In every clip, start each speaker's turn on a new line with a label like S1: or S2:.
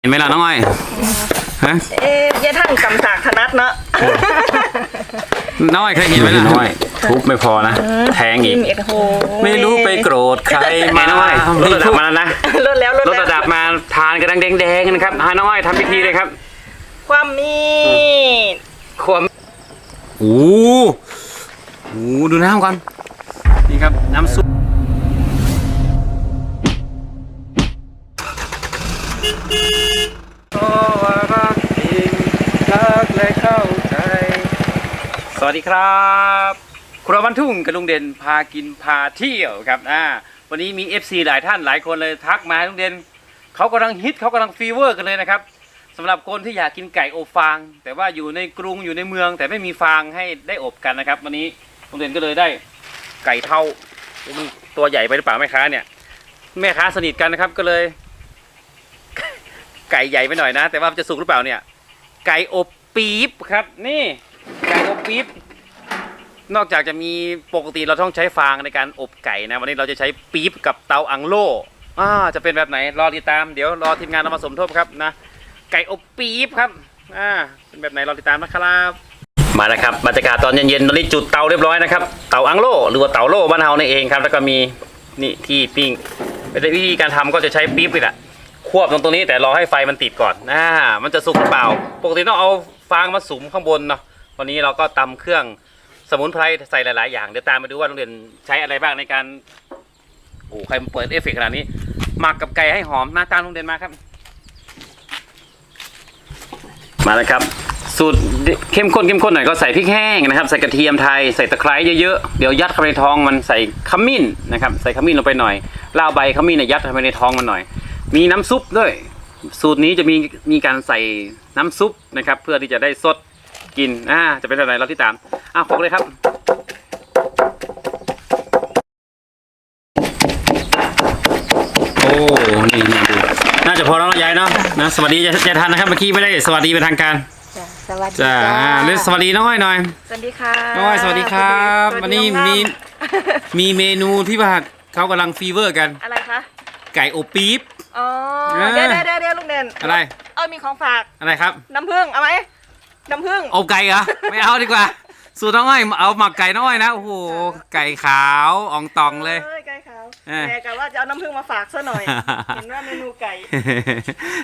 S1: เห็นไหมล่ะน้องอ้อยฮะ
S2: เอ๊ะยายท่านกำสากธนัดเนาะ
S1: น้องอ้อยเคยเห็นไหมล่ะน้อยทุบไม่พอนะ แทงอีก
S2: เอ็ดโห
S1: ไม่รู้ไปโกรธใครมาน้องอ้อยลดระดับมาแล้วนะ
S2: ลดแล้วลด
S1: ลด
S2: แล้ว
S1: ระดับมาทานกระดังแดงๆนะครับให้น้องอ้อยทำพิธีเลยครับ
S2: ความมีด
S1: ความโอ้โหดูน้ำก่อนนี่ครับน้ำซุป สวัสดีครับครัวบ้านทุ่งกับลุงเด่นพากินพาเที่ยวครับอ่าวันนี้มี FC หลายท่านหลายคนเลยทักมาลุงเด่นเขากำลังฮิตเขากำลังฟีเวอร์กันเลยนะครับสำหรับคนที่อยากกินไก่อบฟาง แต่ว่าอยู่ในกรุงอยู่ในเมือง แต่ไม่มีฟางให้ได้อบกันนะครับ วันนี้ลุงเด่นก็เลยได้ไก่เท่ามันตัวใหญ่ไปหรือเปล่าแม่ค้าเนี่ย แม่ค้าสนิทกันนะครับก็เลย ไก่ใหญ่ไปหน่อยนะ แต่ว่าจะสุกหรือเปล่าเนี่ย ไก่อบปี๊บครับ นี่ไก่อบปี๊บนอกจากจะมีปกติเราต้องใช้ฟางในการอบไก่นะ วันนี้เราจะใช้ปี๊บกับเตาอังโล่อ่าจะเป็นแบบไหนรอติดตามเดี๋ยวรอทีมงานเรามาสมทบครับนะไก่อบปี๊บครับอ่าเป็นแบบไหนรอติดตามนะครับมาแล้วครับบรรยากาศตอนเย็นๆตอนนี้จุดเตาเรียบร้อยนะครับเตาอังโล่หรือว่าเตาโล่บ้านเฮานี่เองครับ แล้วก็มีนี่ที่ปิ้งวิธีการทำก็จะใช้ปี๊บนี่แหละ ควบตรงตรงนี้แต่รอให้ไฟมันติดก่อนอ่ามันจะสุกหรือเปล่า ปกติต้องเอาฟางมาสุมข้างบนเนาะวันนี้เราก็ตำเครื่องสมุนไพรใส่หลาย ๆ อย่างเดี๋ยวตามมาดูว่าโรงเรียนใช้อะไรบ้างในการโอ้ใครเปิดเอฟเฟกขนาดนี้หมักกับไก่ให้หอมหน้าตามโรงเรียนมาครับ มาแล้วครับสูตรเข้มข้นเข้มข้นหน่อยก็ใส่พริกแห้งนะครับ ใส่กระเทียมไทยใส่ตะไคร้เยอะๆเดี๋ยวยัดเข้าไปในท้องมันใส่ขมิ้นนะครับ ใส่ขมิ้นลงไปหน่อยเล่าใบขมิ้นเนี่ยยัดเข้าไปในท้องมันหน่อย มีน้ำซุปด้วย สูตรนี้จะมีมีการใส่น้ำซุปนะครับ เพื่อที่จะได้สดกินอ่าจะเป็นอะไรเราที่ตามอะครกเลยครับโอ้นี่นี่ดูน่าจะพอแล้วเนาะยายเนาะนะสวัสดียายยายทันนะครับเมื่อกี้ไม่ได้สวัสดีเป็นทางการ
S3: จ้ะสวัสดี
S1: จ้าเรียกสวัสดีน้องอ้อยหน่อย
S2: สวัสดีค่ะ
S1: น้องอ้อยสวัสดีครับ
S2: ส
S1: วันนี้
S2: อง
S1: มี
S2: งา
S1: มีเมนูที่ว่าเขากำลังฟีเวอร์กัน
S2: อะไรคะ
S1: ไก่อบปี๊บ
S2: อ๋อ
S1: เออ
S2: เดี๋ยวเดี๋ยวเดี๋ยวเดี๋ยวลุงเด่น
S1: อะไร
S2: เอามีของฝาก
S1: อะไรครับ
S2: น้ำผึ้งเอาไหมน้ำผึ้ง
S1: อบไก่เหรอไม่เอาดีกว่า สูตรน้องอ้อยเอาหมักไก่น้องอ้อยนะโอ้โหไก่ขาวอ่องตองเลย
S2: อ้ไก่ขาว
S1: เออ
S2: แต่กะว่าจะเอาน้ำผึ้งมาฝากซะหน่อย เห็นว่าเมนูไก่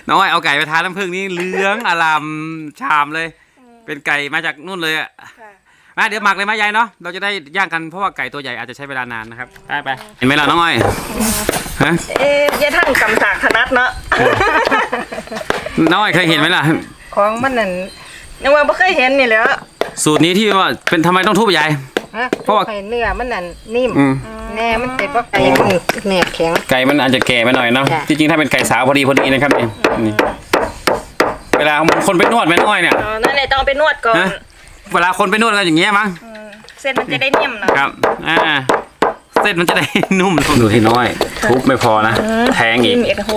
S1: น้องอ้อยเอาไก่ไปทานน้ำผึ้งนี่เหลืองอลามชามเลย เป็นไก่มาจากนู่นเลยอะ
S2: ค่ะ
S1: มาเดี๋ยวหมักเลยมายายเนาะเราจะได้ย่างกันเพราะว่าไก่ตัวใหญ่อาจจะใช้เวลานานนะครับไปไปเห็นไหมล่ะน้องอ้อยฮะ
S2: เอ๊ะยายท่านกำสากธนัดเนาะ
S1: น้องอ้อยเคยเห็นไหมล่ะ
S3: ของมันนั่น
S2: ยังว่าไม่เคยเห็นนี่แหล้ว
S1: สูตรนี้ที่ว่าเป็นทำไมต้องทุบใหญ่
S3: ฮะ
S1: เพราะว่า
S3: ไข่เนื้อมันนั่นนิ่ม
S1: อืม
S3: แน่มันเป็นเพราะไก่มันแหนบแข็ง
S1: ไก่มันอาจจะแก่ไปหน่อยเนาะ
S3: จ้ะ
S1: จริงๆถ้าเป็นไก่สาวพอดีพอดีนะครับนี่นี่เวลาคนไปนวดแม่น้อยเนี่ย
S2: อ๋อนั่นแหละต้องเอาไปนวดก่อน
S1: ฮะ เวลาคนไปนวดก็อย่างเงี้ยมั้ง
S2: อืมเส้นมันจะได้นิ่มเนาะ
S1: ครับอ่าเส้นมันจะได้ นุ่มดูที่น้อย ทุบไม่พอนะ แทงอีก
S2: เอ็ดโห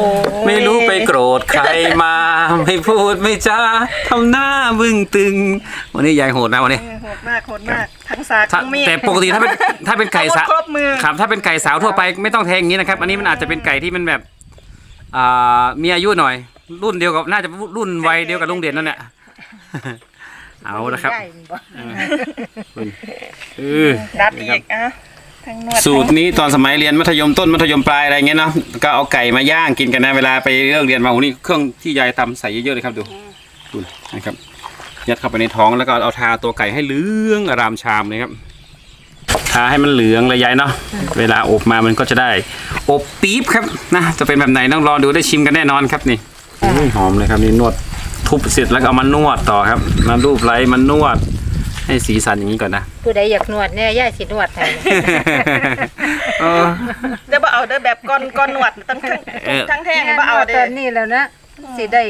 S1: ไม่รู้ไปโกรธใครมา ไม่พูดไม่จาทำหน้าบึ้งตึง วันนี้ยายโหดนะวันนี้
S2: เออโหดมากโหดมาก ทั้งสาก
S1: ถ้า
S2: ทั้งมีด
S1: แต่ปกติถ้าเป็นถ้าเป็นไก่สาว
S2: ครบมือ
S1: ครับถ้าเป็นไก่สาวทั่วไปไม่ต้องแทงอย่างนี้นะครับ อันนี้มันอาจจะเป็นไก่ที่มันแบบอ่ามีอายุหน่อย รุ่นเดียวกับน่าจะรุ่นวัยเดียวกับลุงเด่นนั่นแหละ เอาละครับ
S3: ได้บ่
S1: เออ
S2: ดัดอีกอะทั้งนวด
S1: สูตรนี้ตอนสมัยเรียนมัธยมต้นมัธยมปลายอะไรเงี้ยเนาะก็เอาไก่มาย่างกินกันนะเวลาไปเลิกเรียนมาโอ้โหนี่เครื่องที่ยายทำใส่เยอะๆเลยครับดูดูนะครับยัดเข้าไปในท้องแล้วก็เอาทาตัวไก่ให้เหลืองอารามชามเลยครับทาให้มันเหลืองเลยยายเนาะเวลาอบมามันก็จะได้ อบปี๊บครับนะจะเป็นแบบไหนต้องรอดูได้ชิมกันแน่นอนครับนี่อุ้ยหอมเลยครับนี่นวด ทุบเสร็จแล้วก็เอามานวดต่อครับ มารูปไล้มันนวด ให้สีสันอย่างนี้ก่อนนะ
S3: ผู้ใดอยากนวดเนี่ยย่าสินวดให้
S1: เออ
S2: เดี๋ยวบ่เอาเด้อแบบก้อนก้อนหนวดทั้งทั้ง
S1: เออ
S2: ทั้งแท่งเนี่ยบ่เอา
S3: ต
S2: เด้
S3: อ
S2: อน
S3: นี้แล้วนะสิได้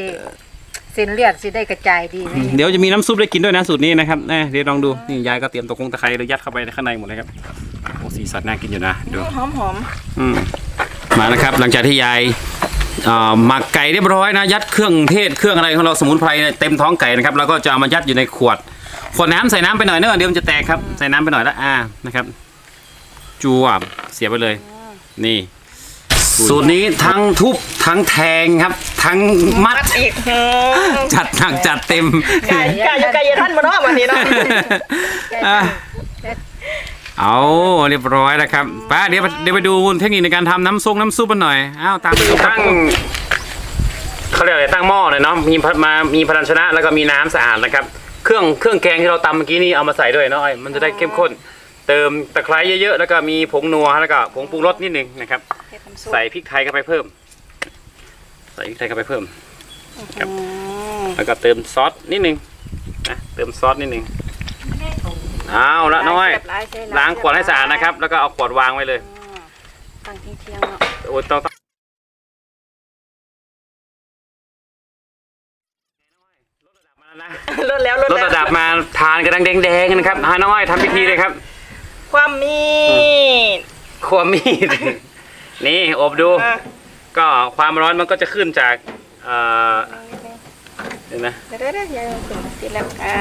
S3: เส้นเลือดสิได้กระจายดีนะ
S1: เดี๋ยวจะมีน้ำซุปได้กินด้วยนะสูตรนี้นะครับเอ้ยเดี๋ยวลองดูนี่ยายก็เตรียมตะกงตะไคร้เลยยัดเข้าไปในข้างในหมดเลยครับโอ้สีสันน่ากินอยู่นะดู
S2: หอมหอม
S1: อืมมานะครับ หลังจากที่ยายเอ่อ หมักไก่เรียบร้อยนะ ยัดเครื่องเทศเครื่องอะไรของเราสมุนไพรเนี่ยเต็มท้องไก่นะครับแล้วก็จะเอามายัดอยู่ในขวด ขวดน้ำใส่น้ำไปหน่อยเนอะเดี๋ยวมันจะแตกครับใส่น้ำไปหน่อยละอ่านะครับจวบเสียบไปเลย นี่ สูตรนี้ทั้งทุบทั้งแทงครับ ทั้งมัด
S2: มัดอีกอืม
S1: จัดหนักจัดเต็ม
S2: ไก่ไก่อยู่ไก่อยาท่านมาเนาะวันนี้เนาะ
S1: อะ เอาเรียบร้อยแล้วครับป้าเดี๋ยวเดี๋ยวไปดูเทคนิคในการทำน้ำซุปน้ำซุปกันหน่อยอ้าวตามไปดูตั้งเขาเรียกอะไรตั้งหม้อเลยเนาะมีพัดมามีภาชนะแล้วก็มีน้ำสะอาดนะครับ เครื่องเครื่องแกงที่เราตำเมื่อกี้นี่เอามาใส่ด้วยเนาะอ้อยมันจะได้เข้มข้น เติมตะไคร้เยอะๆแล้วก็มีผงนัวแล้วก็ผงปรุงรสนิดนึงนะครับ ใส่พริกไทยเข้าไปเพิ่ม ใส่พริกไทยเข้าไปเพิ่มครับแล้วก็เติมซอสนิดนึงนะเติมซอสนิดนึง เอาละน้อย ล้างขวดให้สะอาดนะครับ แล้วก็เอาขวดวางไว้เลย
S3: ตั้งเที่ยงๆเนาะ
S1: โอ้ยต้องต้อง
S2: ลดแล้วลด
S1: ลด
S2: แล้ว
S1: ระดับมาทานกระดังแดงๆนะครับฮาน้อยทำพิธีเลยครับ
S2: ความมีด
S1: ขัวมีด นี่อบดู
S2: อะ
S1: ก็ความร้อนมันก็จะขึ้นจากเอ่อเห็นไหม
S2: เดี๋ยวเดี๋ยวเดี๋ยวอย่าถึงติดแล้วอ่า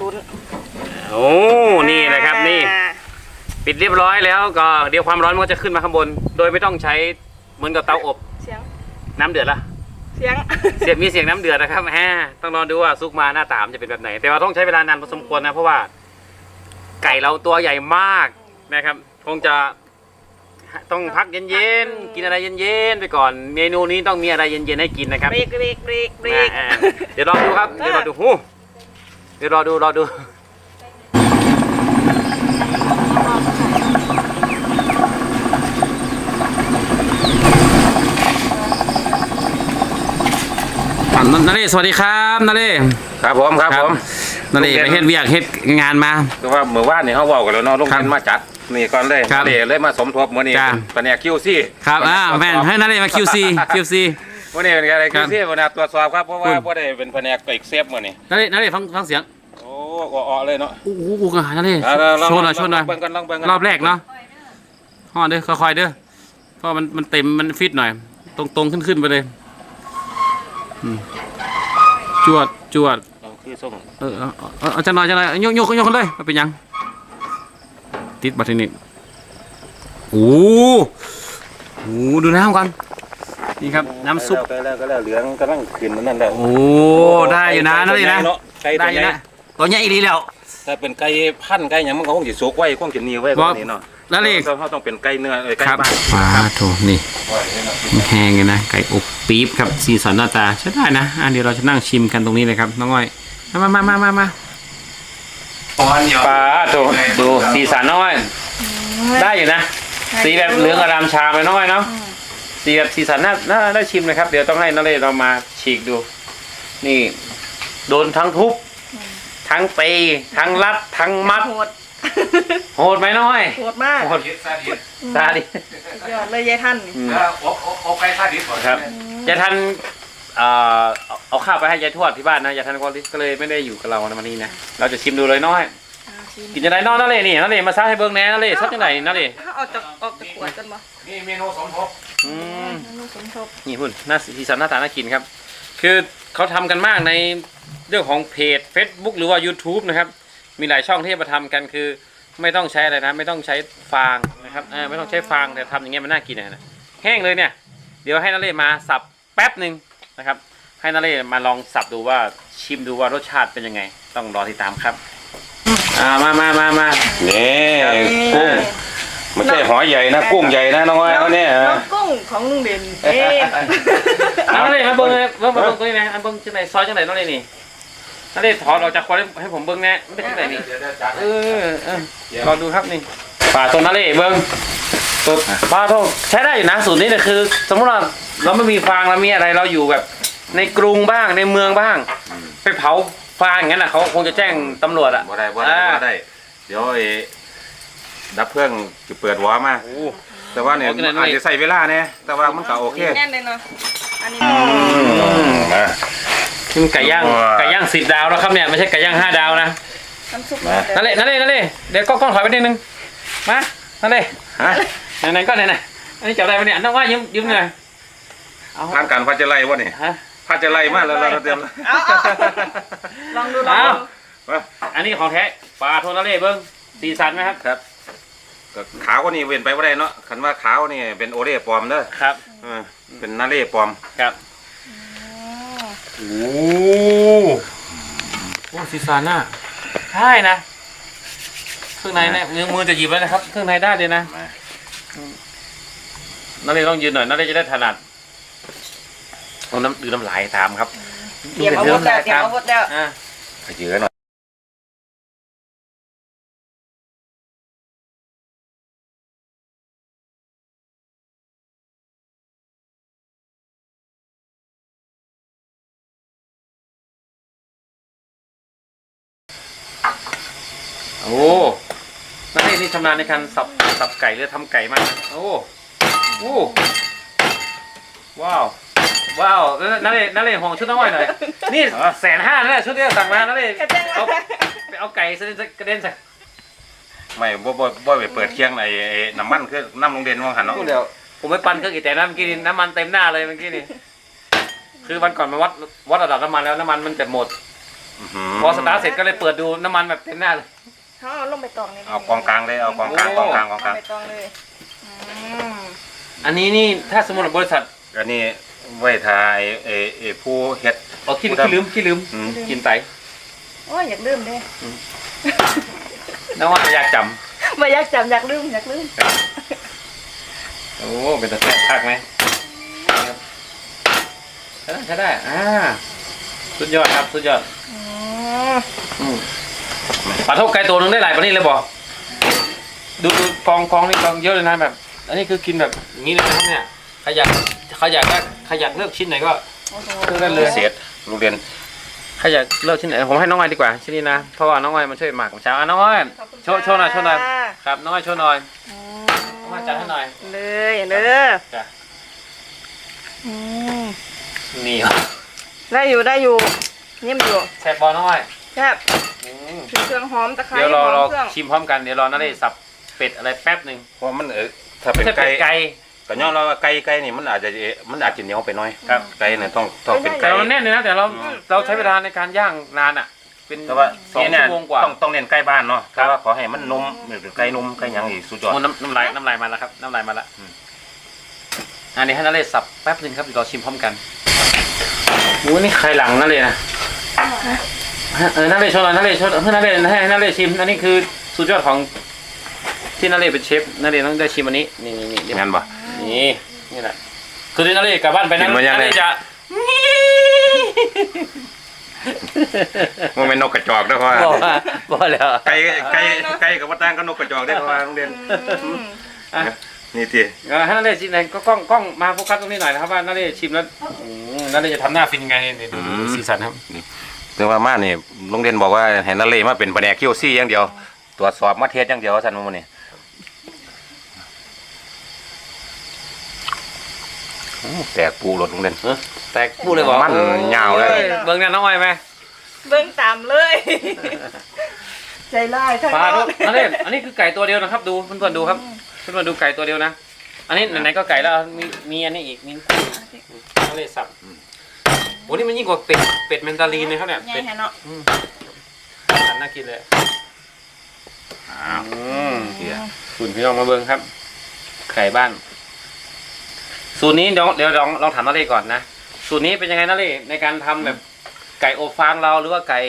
S2: ลุ้น
S1: โอ้นี่นะครับนี่
S2: อ่า
S1: ปิดเรียบร้อยแล้วก็เดี๋ยวความร้อนมันก็จะขึ้นมาข้างบน โดยไม่ต้องใช้เหมือนกับเตาอบ
S2: เสียง
S1: น้ำเดือดละ
S2: เสียง
S1: เสียงมีเสียงน้ำเดือดนะครับแฮต้องรอดูว่าซุกมาหน้าตามนจะเป็นแบบไหน แต่ว่าต้องใช้เวลานานพอสมควรนะเพราะว่า ไก่เราตัวใหญ่มากนะครับ คงจะต้องพักเย็นๆกินอะไรเย็นๆไปก่อน เมนูนี้ต้องมีอะไรเย็นๆให้กินนะครับ
S2: เบรกเบรกเบรกเบรก
S1: อ่าเดี๋ยวรอดูครับ เดี๋ยวรอดูหูเดี๋ยวรอดูรอดู นนาเล่สวัสดีครับนาเล่
S4: ครับผมครับผม
S1: นาเล่ไปเฮ็ดเวียกเฮ็ดงานมา
S4: คือว่าเมื่อวานนี่เขาบอกกันแล้วเนาะลง
S1: ครับ
S4: เรียนมาจัดนี่ก่อนเลย
S1: ครับ
S4: เลยเลยมาสมทบมื้อนี้
S1: จ้า
S4: เป็นแผนกคิวซี่
S1: ครับอ่าแม่นให้นาเล่มา QC QC
S4: มื้อนี้เป็นอะไร
S1: ครั
S4: คิ
S1: บ
S4: วซี่วันนี้ตรวจสอบครับเพราะว่า
S1: อืม
S4: บ่ได้เป็นแผนกเอกเซฟมื้อนี้
S1: นาเล่นาเล่ฟังฟังเสียง
S4: โอ้อ้อๆเลยเนาะ
S1: อู้หูอู้กันนาเล่
S4: เอาเอาลอง
S1: ชนหน่อย
S4: ลอง
S1: ชนหน่อย
S4: เบิ่งกันลองเบิ่งกัน
S1: รอบแรกเนาะห่อเด้อค่อยๆเด้อเพราะมันมันเต็มมันฟิตหน่อย ตรงตรงๆขึ้นขึ้นไปเลยอืม จวดจวด
S4: เอาคือส่ง
S1: เออเอาเอาเอาจังหน่อยจังหน่อยยกยกยกกันเลยมันเป็นหยัง ติดบัตรทีนี้โอ้โหดูน้ำก่อนนี่ครับน้ำซุป
S4: ก็แล้วก็แล้วเหลืองกำลังขึ้นนั่นแหละ
S1: โอ้ได้อยู่นะนั่นเลยนะ
S4: ไก่
S1: ได้
S4: ตัว
S1: อยู่
S4: ใหญ่
S1: นะตัวใหญ่อีหลีแล้ว
S4: ถ้าเป็นไก่พันธุ์ไก่หยังมันก็คงสิสุกไว้คงจะเหนียวไว้กว่านี้เนาะ
S1: แล้วนี่
S4: เขาต้องเป็นไก่เนื้อเอ้ยไก่
S1: ครับ
S4: บ้าน
S1: ปลาโถนี่แห้งเลยนะ ไก่อบปี๊บครับสีสันหน้าตาใช้ได้นะอะเดี๋ยวเราจะนั่งชิมกันตรงนี้เลยครับน้องอ้อยมามามามามาปลาโถดูสีสันน้อยได้อยู่นะ สีแบบเหลืองอารามชาไปน้อยเนาะสีแบบสีสันน่าน่าได้ชิมเลยครับ เดี๋ยวต้องให้นาเรศเรามาฉีกดู นี่ โดนทั้งทุบทั้งตีทั้งรัดทั้งมัด
S2: โหด
S1: โหดไหมน้อย
S2: โหดมาก
S1: โหดตาดิ
S2: สุดยอดเลยยายท่านนี่
S1: อืม
S4: อบอบอบไก่ท่าดิบก่อน
S1: ครับยายทันเอ่อเอาเอาข้าวไปให้ยายทวดที่บ้านนะยายทันก็ก็เลยไม่ได้อยู่กับเราในวันนี้นะเราจะชิมดูเลยน้อย
S2: อ่าชิม
S1: กินยังไงน้อยนั่นเลยนี่นั่นเลยมาซักให้เบิ้งแหน่นั่นเลยซักยังไงนั่นเลย
S2: ถ้าออกจากออกจากขวดกันบ่
S4: นี่เมนูสมทบ
S1: อืม
S2: ลูกสมทบ
S1: นี่พุ่นหน้าสีสันหน้าตาน่ากินครับ คือเขาทำกันมากในเรื่องของเพจ Facebook หรือว่า YouTube นะครับ มีหลายช่องที่มาทำกันคือ ไม่ต้องใช้อะไรนะ ไม่ต้องใช้ฟางนะครับเออไม่ต้องใช้ฟางแต่ทำอย่างเงี้ยมันน่ากินนะแห้งเลยเนี่ย เดี๋ยวให้นาเล่มาสับแป๊บหนึ่งนะครับ ให้นาเล่มาลองสับดูว่าชิมดูว่ารสชาติเป็นยังไง ต้องรอติดตามครับอ่ามามามามา
S4: นี่
S1: ครับ
S4: กุ้งไม่ใช่หอยใหญ่นะกุ้งใหญ่นะน้องอ้อยเขาเนี่ย
S2: น้องกุ้งของลุงเด่นเอ๊ะ
S1: เอานาเล่มาเบิ้งเลยเบิ้งมาเบิ้งตัวนี้นะอันเบิ้งจังไหนซอยจังไหนนาเล่นี่ นาเล่ถอดออกจากควันให้ให้ผมเบิ้งแน่มันเป็นจังไหนนี่เออเออลองดูครับนี่ป่าตัวนั่นเลยเบิ้งตัวปลาทองใช้ได้อยู่นะสูตรนี้เนี่ยคือ สมมติว่าเราไม่มีฟางเรามีอะไรเราอยู่แบบในกรุงบ้างในเมืองบ้าง ไปเผาฟางอย่างนั้นน่ะเขาคงจะแจ้งตำรวจอะ
S4: บ่ได้บ่ได้บ่ได้ เดี๋ยวไอ้ดับเพลิ่งจะเปิดหัวมา
S1: โอ้
S4: แต่ว่าเนี่ย
S1: โอเคหน่อยหน่อย
S4: อาจจะใส่เวลาเนี่ยแต่ว่ามันก็โอเค
S2: แน่นเลยเนาะอันนี้
S4: มา
S1: นี่มันไก่ย่าง
S4: ว้า
S1: ไก่ย่างสิบดาวแล้วครับเนี่ยไม่ใช่ไก่ย่างห้าดาวนะ
S2: น้ำซุป
S4: มา
S1: นั่นเลยนั่นเลยนั่นเลยเดี๋ยวกล้องกล้องถอยไปนิดนึงมานั่นเลย
S4: ฮะ
S1: ไหนๆก็ไหนๆอันนี้จับได้ปะเนี่ยน้องว่ายืมยืมหน่อยเอา
S4: ทานการพัดจะไล่วะนี่
S1: ฮะ
S4: พัดจะไล่มาแล้วเราเตรียม
S2: เอาเอา ลองดูลองดู
S4: มา
S1: อันนี้ของแท้ปลาโทนาเล่เบิ้งสีสันไหมครับ
S4: ครับก็ขาวก็นี่เว้นไปว่าได้เนาะคันว่าขาวนี่เป็นโอเล่ปลอมเด้อ
S1: ครับ
S4: เออเป็นนาเล่ปลอม
S1: ครับ โอ้โหซีซาน่าใช่นะ เครื่องในเนี่ยมือมือจะหยิบแล้วนะครับ เครื่องในได้เลยนะ
S4: มา
S1: นักเรียนต้องยืนหน่อยนักเรียนจะได้ถนัดโอ้น้ำดือน้ำลายตามครับ
S2: เตรียมอาวุธแล้วเตรียมอาวุธแล้ว
S1: อะ
S4: ขยือหน่อยำ
S1: นาญในการสับสับไก่หรือทำไก่มากนะโอ้โอ้ว้าวว้าวแล้วนักเรียนนักเรียนห่วงชุดน้องอ้อยหน่อยนี่แสนห้านะชุดที่เราสั่งมานักเรียน
S2: กระเด้ง
S1: เอาไปเอาไก่กระเด็นใส่
S4: ไม่บ่บ่บ่ไปเปิดเคียงไอ้ไอ้น้ำมันคือน้ำโรงเรียนว่าหันเนาะ
S1: เดี๋ยวผมไปปั่นเครื่องอีกแต่น้ำเมื่อกี้นี่น้ำมันเต็มหน้าเลยเมื่อกี้นี่คือวันก่อนมาวัดวัดระดับน้ำมันแล้วน้ำมันมันจะหมด
S4: อื้อหื
S1: พอสตาร์ทเสร็จก็เลยเปิดดูน้ำมันแบบเต็มหน้าเลย
S2: เขาเอาลงไปตองนี่
S4: เอากองกลางเลยเอากองกลางกองกลางกองกลาง
S2: ไปตองเลยอืม
S1: อันนี้นี่ถ้าสมมติว่าบริษัท
S4: อันนี้ไว้ทาไอ้ไอ้ไอ้ผู้เฮ็ด
S1: เอาขี้ขี้ลืมขี้ลืม
S4: อืม
S1: กินไต
S2: โอ้ยอยากลืมเด้
S1: น้องว่าอยากจ
S2: ไม่อยากจำอยากลืมอยากลืมำ
S1: โอ้เป็นตะแซ่บคักไหมครับใช้ได้ใช้ได้อ่าสุดยอดครับสุดยอด
S2: อืม
S1: อืม ปลาทูไก่ตัวหนึงได้หลายปลานี่เลยบอกดูดูกองกองนี่กองเยอะเลยนะแบบ อันนี้คือกินแบบอย่างนี้เลยนะครับเนี่ยใครอยากใครอยากได้ใครอยากเลือกชิ้นไหนก็
S2: โอ้โห
S1: เลือกได้เลย
S4: เศษโรงเรียน
S1: ใครอยากเลือกชิ้นไหนผมให้น้องอ้อยดีกว่าชิ้นนี้นะเพราะว่าน้องอ้อยมันช่วยหมักเช้าอะน้องอ้อย
S2: ขอบคุณ
S1: โชว์โชว์หน่อยโชว์หน่อย
S2: ค่ะ
S1: ครับน้องอ้อยโชว์หน่อย
S2: อื
S1: น้องอ้อยจัดให้หน่อย
S2: เลยเลย
S1: จ้ะ
S2: อืม
S1: นี่
S2: ได้อยู่ได้อยู่นิ่มอยู่
S1: แซ่บบอลน้องอ้อย
S2: แซ่บ
S1: อืม
S2: ถึงเครื่องหอมตะไคร้
S1: เดี๋ยวรอ
S2: ห
S1: ร
S2: อ
S1: อ
S2: มเครื่อง
S1: ชิมพร้อมกันเดี๋ยวรอนั่นเลยสับเป็ดอะไรแป๊บหนึ่ง
S4: เพราะมันเออถ้า
S1: ไม่
S4: เป็น
S1: ใช่เป็
S4: ไก่
S1: ดไก่
S4: ก็ย้อนเราว่าไก่ไก่นี่มันอาจจะเอ๊ะมันอาจจะเหนียวไปหน่อย
S1: ครับ
S4: ไก่เนี่ยต้องต้องเป็น
S1: แต่
S4: ไก่
S1: มันแน่นเลยนะแต่เราเราใช้เวลาในการย่างนานอะ เป็น
S4: แต่ว่า
S1: สอง
S4: เนี่ย
S1: ชั่วโมงกว่า
S4: ต้องต้องเน้นไก่บ้านเนาะ
S1: ครั
S4: แต่
S1: บ
S4: ว่าขอให้มันนุ่มหรือไก่นุ่มไก่หยังอีกสุดยอด
S1: โอ้น้ำน้ำลายน้ำลายมาแล้วครับน้ำลายมาแล้ว
S4: อืม
S1: อันนี้ให้นั่นเลยสับแป๊บหนึ่งครับเดี๋ยวเราชิมพร้อมกันโอ้นี่ไข่หลังนั่นเลยนะ เออนั่นเลยโชว์หน่อยนั่นเลยโชว์ให้นั่นเลยให้นั่นเลยชิม อันนี้คือสุดยอดของที่นั่นเลยเป็นเชฟนั่นเลยต้องได้ชิมอันนี้ นี่นี่นี่
S4: งั้นบ่
S1: นี่นี่แหละคือที่นั่นเลยกลับบ้านไปนั่น
S4: กินมายัง
S1: นั่น
S4: ไง
S1: เลยจะ
S4: มันเป็นนกกระจอกเด้วยเพราะว่า
S1: บอกว่าบอกแล้ว
S4: ไก่ไก่ไก่กับว่าตั้งก็นกกระจอกได้อเพราะว่าโรงเรียน
S2: อืม
S1: อะ
S4: นี่ที
S1: เออให้นั่นเลยชิมหน่อยก็กล้องกล้องมาโฟกัสตรงนี้หน่อยนะครับว่านั่นเลยชิมแล้วอืมนั่นเลยจะทำหน้าฟินยังไงนี่ดูดูดูสีสันครับ
S4: ถึงว่ามานี่โรงเรียนบอกว่าให้นักเรียนมาเป็นแผนกคิวซี่อย่างเดียว ตรวจสอบมาเทสอย่างเดียวท่านมันนี่โอ้แตกปูรถโรงเรียน
S1: แตกพูดเลยบอก
S4: มันยาวเลย
S1: เบิ้งเนี่ยน้องอ้อยไหม
S2: เบิ้งตามเลย ใจร้ายทั้ง
S1: ปลา
S2: นั้
S1: ทุ
S2: น
S1: กอันนี้อันนี้คือไก่ตัวเดียวนะครับ ดูเพื่อนๆดูครับเพื่อนๆดูไก่ตัวเดียวนะ อันนี้ไหนๆก็ไก่แล้วมีมีอันนี้อีกมีนั่นเลยสับ โอ้นี่มันยิ่งกว่าเป็ด เป็ดเมนตาลีนนะครับเนี่ย
S2: ใหญ่
S1: เป็ด
S2: แฮะเนาะ
S1: สันน่ากินเลย
S4: อ้าว
S1: อืม
S4: เหี้ย
S1: คุณพี่น้องมาเบิ้งครับไก่บ้าน สูตรนี้เดี๋ยวเดี๋ยวลองลองถามนาเล่ก่อนนะ สูตรนี้เป็นยังไงนาเล่ในการทำแบบไก่อบฟางเราหรือว่าไก่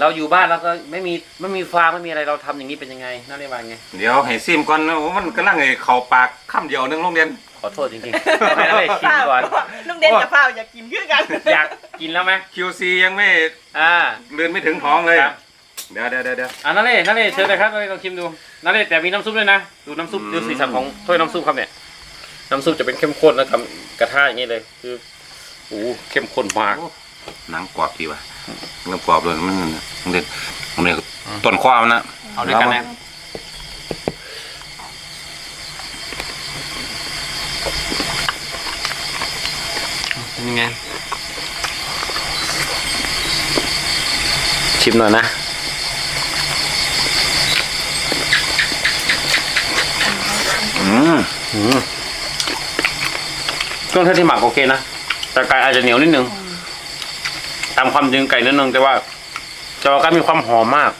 S1: เราอยู่บ้านแล้วก็ไม่มีไม่มีฟางไม่มีอะไรเราทำอย่างนี้เป็นยังไงนาเล่ว่าไง
S4: เดี๋ยวให้ซิมก่อนนะโอ้มันกำลังไอ้เข่าปากคำเดียวหนึงโรงเรียน
S1: ขอโทษจริงๆให้นาเล่ชิมก่อน
S2: ลุงเด่นกับข้าวอยากกินคือกัน
S1: อยากกินแล้วไหม
S4: QC ยังไม่
S1: อ่า
S4: เลือนไม่ถึงท้องเลย
S1: ครับ
S4: เดี๋ยวเดี๋ยวเดี๋ยวเดี๋ยว
S1: อ่านาเล่นาเล่เชิญเลยครับนาเล่ลองชิมดูนาเล่แต่มีน้ำซุปด้วยนะดูน้ำซุป
S4: อืม
S1: ดูสีสันของถ้วยน้ำซุปครับเนี่ยน้ำซุปจะเป็นเข้มข้นแล้วทำกระทะอย่างนี้เลย คือโอ้โหเข้มข้นมาก
S4: หนังกรอบดีว่ะหนังกรอบเลยมันโรงเรียนโรงเรียนต้นข้าวมันนะ
S1: เอาด้วยกันนะเป็นยังไงชิมหน่อยนะ
S4: อืม
S1: อืมเครื่องเทศที่หมักโอเคนะแต่ไก่อาจจะเหนียวนิดนึงตามความจริงไก่นิดนึงแต่ว่าแต่ว่าก็มีความหอมมาก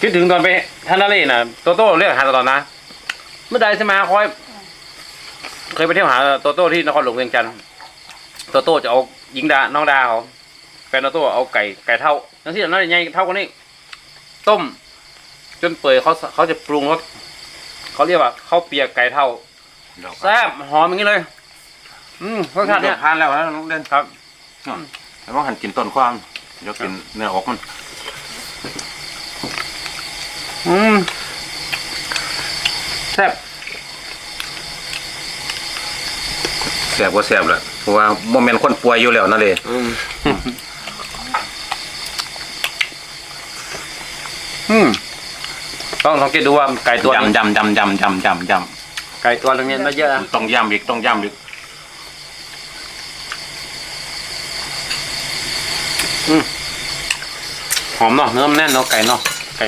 S1: คิดถึงตอนไปท่านาเล่น่ะโตโต้เรียกหาตลอดนะเมื่อใดจะมาคอย เคยไปเที่ยวหาโตโต้ที่นครหลวงเวียงจันทร์โตโต้จะเอายิงดาน้องดาเขาแฟนโตโต้เอาไก่ไก่เท่าทั้งที่นั่นใหญ่เท่ากันนี่ต้ม จนเปื่อยเขาเขาจะปรุงรสเขาเรียกว่าข้าวเปียกไก่เท่าแซ่บหอมอย่างนี้เลย อืมรสชาติ
S4: เนี่
S1: เนี่ยย
S4: ทานแล้วนะน้องเด่น
S1: ครับ
S4: แล้วก็หันกินต้นความเดี๋ยวกินเนื้ออกมัน
S1: อืมแซ่บ
S4: แสบว่าแสบแหละเพราะว่าโมเมนต์คนป่วยอยู่แล้วนั่นเลย
S1: อืมอืมต้องสังเกตดูว่าไก่ตัวนี้
S4: ยำยำยำยำยำยำย
S1: ไก่ตัวนี้น่าเยอะนะำ
S4: ต้องยำอีกต้องยำอีก
S1: หอมเนาะเนื้อมันแน่นเนาะไก่เนาะไก่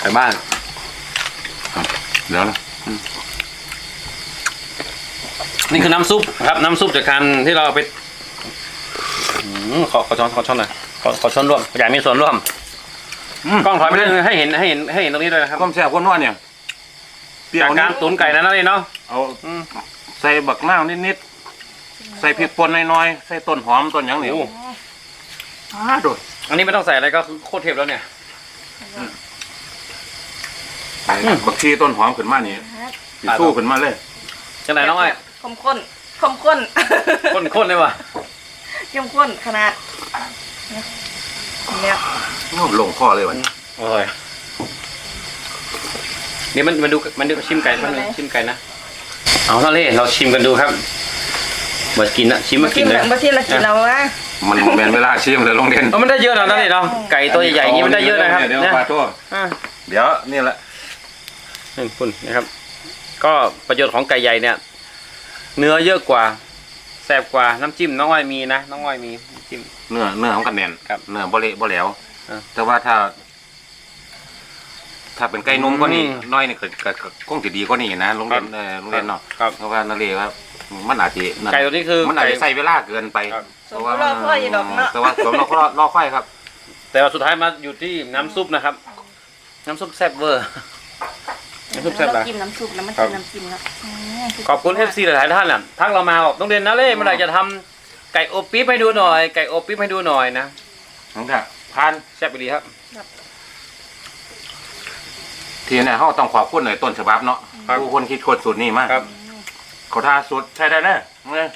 S1: ไก่บ้าน
S4: เดี๋ยวนะ
S1: นี่คือน้ำซุปครับ น้ำซุปจากการที่เราเอาไปอืมขอขอช้อนขอช้อนหน่อยขอขอช้อนร่วมอยากมีส่วนร่วมกล้องถอยไปเรื่อยๆให้เห็นให้เห็นให้เห็นตรงนี้ด้วยนะครับ
S4: ความแสบความนัวเนี่ยเปรี้ยว
S1: จาก
S4: นิ
S1: การ
S4: ด
S1: ตุ๋นไก่นั้นเลยเนาะ
S4: เอา
S1: อืม
S4: ใส่บักนาวนิดๆใส่พริกป่นน้อยๆใส่ต้นหอมต้นหยังนี่
S1: โอ้
S4: อ้าโดด
S1: อันนี้ไม่ต้องใส่อะไรก็คือโคตรเทพแล้วเนี่ย
S4: บักชีต้นหอมขึ้นมานี่สิสู้ขึ้นมาเลย
S1: จังไหนน้องไอ้
S2: คมข้นคมข้น
S1: ข้นข้นเลยว่ะ
S2: เข้มข้นขนาดเนี่ย
S4: โอ้ลงคอเลยวันนี้
S1: โอ้ยเดี๋ยวมันมันดูมันดูชิมไก่มันงชิมไก่นะเอาละเล่เราชิมกันดูครับ มากินนะชิมมากิ
S2: กิ
S1: น
S2: น
S1: เลย
S2: มาที่เรากินเราว่า
S4: มันบ่แม่นเวลาชิมเลยลงเด่น
S1: เออมันได้เยอะนะนั่นเนาะไก่ตัวใหญ่ๆอย่างนี้มันได้เยอะนะครับ
S4: เดี๋ยว
S1: นะ
S4: ปลาตัว
S1: อะ
S4: เดี๋ยวนี่แหละ
S1: นี่คุณนะครับ ก็ประโยชน์ของไก่ใหญ่เนี่ย เนื้อเยอะกว่าแซ่บกว่าน้ำจิ้มน้องอ้อยมีนะน้องอ้อยมีน้ำจิ้ม
S4: เนื้อเนื้อของกันแน่น
S1: ครับ
S4: เนื้อบ่เละบ่แหลว
S1: อ่า
S4: แต่ว่าถ้า ถ้าเป็นไก่นุ่มกว่านี้
S1: อืม
S4: น้อยนี่ก็ก็ก็คงจะดีกว่านี้นะลงเรียนเออลงเรียนเนาะ
S1: ครับ
S4: เพราะว่านั่นเลยครับ มันอาจจะนั่น
S1: ไก่ตัวนี้คือ
S4: มันอาจ
S1: ไก่
S4: จะใส่เวลาเกินไป
S1: ครับ
S2: สมมติเราพ่อยีดอกเนาะ
S4: แต่ว่าสมเรารอรอค่อยครับ
S1: แต่ว่าสุดท้ายมาอยู่ที่น้ำซุปนะครับ น้ำซุปแซ่บเวอร์ น้ำซุปแซ่บ
S2: เรา
S1: นะ
S2: กินน้ำซุปแล้วมัน
S1: ครั
S2: กิ
S1: บ
S2: นน้ำจิ้มแล้วอืม
S1: ขอบคุณเอฟซีหลายๆท่านน่ะทักเรามาบอกต้องเรียนนะเล่เมื่อไหร่จะทำไก่อบปี๊บให้ดูหน่อย ไก่อบปี๊บให้ดูหน่อยนะ
S4: น้องค่ะทาน
S1: แซ่บไปดีครับ
S4: ทีนี้เขาต้องขอบคุณหน่อยต้นฉบับเนาะ
S1: ครับ
S4: ผู้คนคิดคนสูตรนี้มาก
S1: ครับ
S4: เขาทาสูตรใช้ได้แน่เนี่ย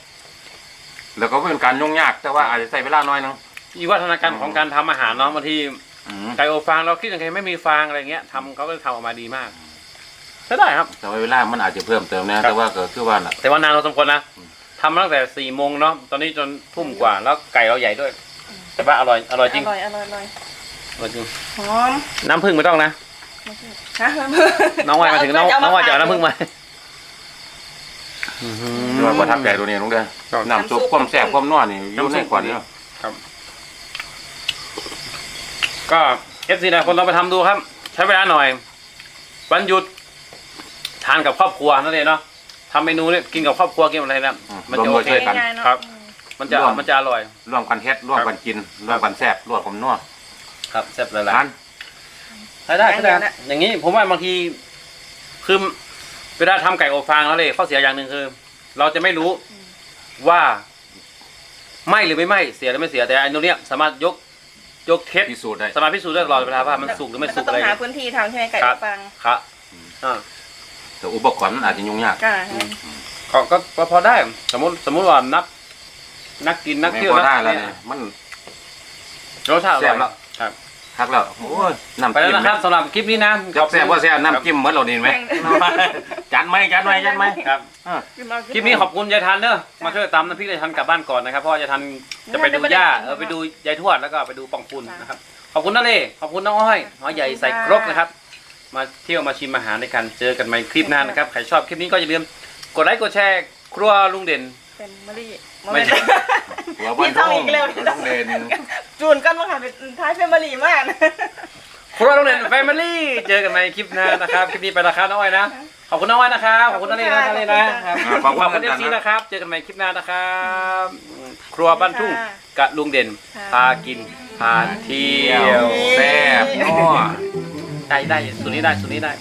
S4: แล้วก็เป็นการยุ่งยากแต่ว่าอาจจะใช้เวลาน้อยนึง
S1: อีวัฒนาการของการทำอาหารเนาะบางที
S4: อืม
S1: ไก่อบฟางเราคิดยังไงไม่มีฟางอะไรเงี้ยทำเขาก็ทำออกมาดีมากใช้ได้ครับ
S4: แต่ว่าเวลามันอาจจะเพิ่มเติมนะแต่ว่าก็คือว่าน่ะ
S1: แต่ว่านานเราสมควรนะทำมาตั้งแต่สี่โมงเนาะตอนนี้จนทุ่มกว่าแล้วไก่เราใหญ่ด้วย แต่ว่าอร่อยอร่อยจริง
S2: อร่อยอร่อยอร่อย
S1: อร่อยจริง
S2: หอม
S1: น้ำผึ้งไม่ต้องนะ
S2: ฮะ
S1: น้องวายมาถึงน้องน้องวายจะเอาน้ำผึ้งมา
S4: คือว่าประทับใจตัวนี้ลุงเด้อ
S1: ครับ
S4: น้ำซุปความแซ่บความนัวนี่อยู่ในขวดนี้
S1: ก็เอฟซีหลายคนลองไปทำดูครับ ใช้เวลาหน่อย วันหยุด ทานกับครอบครัวนั่นเองเนาะทำเมนูเนี่ยกินกับครอบครัวกินอะไรนะมันจะโอเค
S4: ช่วยกัน
S2: ง่ายๆเนาะ
S1: ครับมันจะ
S4: ร่วม
S1: มันจะอร่อย
S4: ร่วมกันเฮ็ดร่วมกันกินร่วมกันแซ่บร่วมกันนัว
S1: ครับแซ่บหลาย
S4: ทาน
S1: ๆใช้ได้ใช้ได้ครับอย่างนี้ผมว่าบางทีคือ เวลาทำไก่อบฟางแล้วเลยข้อเสียอย่างหนึ่งคือ เราจะไม่รู้ว่าไหมหรือไม่ไหมเสียหรือไม่เสียแต่อันนี้เนี่ยสามารถยกยกเทป
S4: พิสูจน์ได้
S1: สามารถพิสูจน์ได้ตลอดเวลาว่ามันสุกหรือไม่สุก
S2: ต้
S1: อะ
S2: อ
S1: ไรง
S2: หา
S1: เงี้ย
S2: พื้นที่ทำใช่ไหมไก่
S1: ครับ
S2: ฟัง
S1: ครับอ่า
S4: แต่อุปกรณ์มันอาจจะยุ่งยาก
S2: ก็
S1: ก็ก็ก็พอได้ สมมติสมมติว่านัก นักกินนัก
S4: ไม่
S1: เที่ยว
S4: พอ
S1: นัก
S4: ได้แล้ว
S1: เนี่
S4: เนี่ยยมัน
S1: รสชาติอ
S4: แซ่
S1: ร่อบย
S4: แล้ว
S1: ครับ
S4: คักแล้วโอ้ยน้ำ
S1: ไปแล้ว
S4: จิ้ม
S1: นะครับสำหรับคลิปนี้นะ
S4: จับแซ่บว่าแซ่บน้ำจิ้มเหมือนเรานี่ไหมจัดไหมจัดไหมจัดไหม
S1: ครับ
S4: อ่า
S1: คลิปนี้ขอบคุณยายทันเนอะมาช่วยตามน้ำพริกยายทันกลับบ้านก่อนนะครับเพราะว่ายายทันจะไปดูย่าเออไปดูยายทวดแล้วก็ไปดูปองคุณนะครับขอบคุณนะเล่ขอบคุณน้องอ้อยน้อยใหญ่ใส่ครกนะครับ มาเที่ยวมาชิมอาหารในการเจอกันใหม่คลิปหน้านะครับใครชอบคลิปนี้ก็อย่าลืมกดไลค์กดแชร์ครัวลุงเด่น
S2: เป็นมะลิ
S1: ไม่ใช่
S4: หัวบ้าน
S2: พี่ท่องอีกแล้ว
S4: ต้องเด่น
S2: จูนกันมาค่ะเป็นท้ายเป็นมะลิมากนะ
S1: ครัวลุงเด่นแฟมิลี่เจอกันใหม่คลิปหน้านะครับคลิปนี้ไปแล้วครับน้องอ้อยนะขอบคุณน้องอ้อยนะครับขอบคุณน้องเล่นะน้องเล่นะครับ
S4: อ่าขอบ
S1: ขอบ
S4: คุ
S1: คุณณเอ
S4: กั
S1: ฟ
S4: น
S1: ซี
S4: นะ
S1: นะครับ เจอกันใหม่คลิปหน้านะครับ ครัวบ้านทุ่งกับลุงเด่นพากินพาเที่ยว
S4: แซ่บนัว
S1: ได้ได้สูตรนี้ได้สูตรนี้ได้